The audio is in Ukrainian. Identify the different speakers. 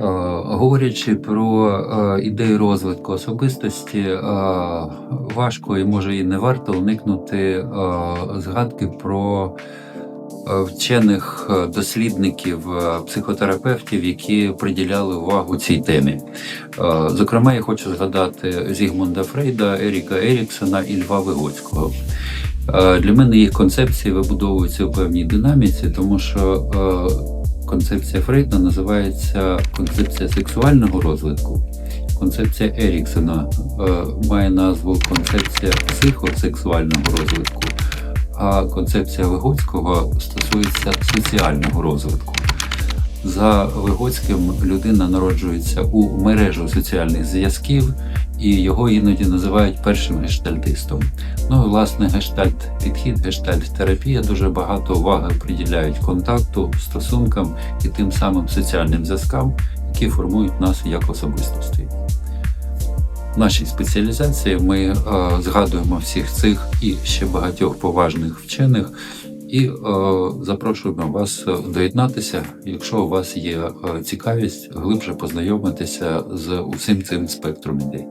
Speaker 1: Е, Говорячи про е, ідею розвитку особистості, е, важко і може і не варто уникнути згадки про вчених дослідників, психотерапевтів, які приділяли увагу цій темі. Зокрема, я хочу згадати Зігмунда Фрейда, Еріка Еріксона і Льва Вигоцького. Для мене їх концепції вибудовуються у певній динаміці, тому що концепція Фрейда називається концепція сексуального розвитку. Концепція Еріксона е, має назву концепція психосексуального розвитку, а концепція Вигоцького стосується соціального розвитку. За Вигоцьким людина народжується у мережу соціальних зв'язків, і його іноді називають першим гештальтистом. Ну, власне, гештальт підхід, гештальт терапія дуже багато уваги приділяють контакту, стосункам і тим самим соціальним зв'язкам, які формують нас як особистості. В нашій спеціалізації ми е, згадуємо всіх цих і ще багатьох поважних вчених і е, запрошуємо вас е, доєднатися, якщо у вас є е, цікавість глибше познайомитися з усім цим спектром ідей.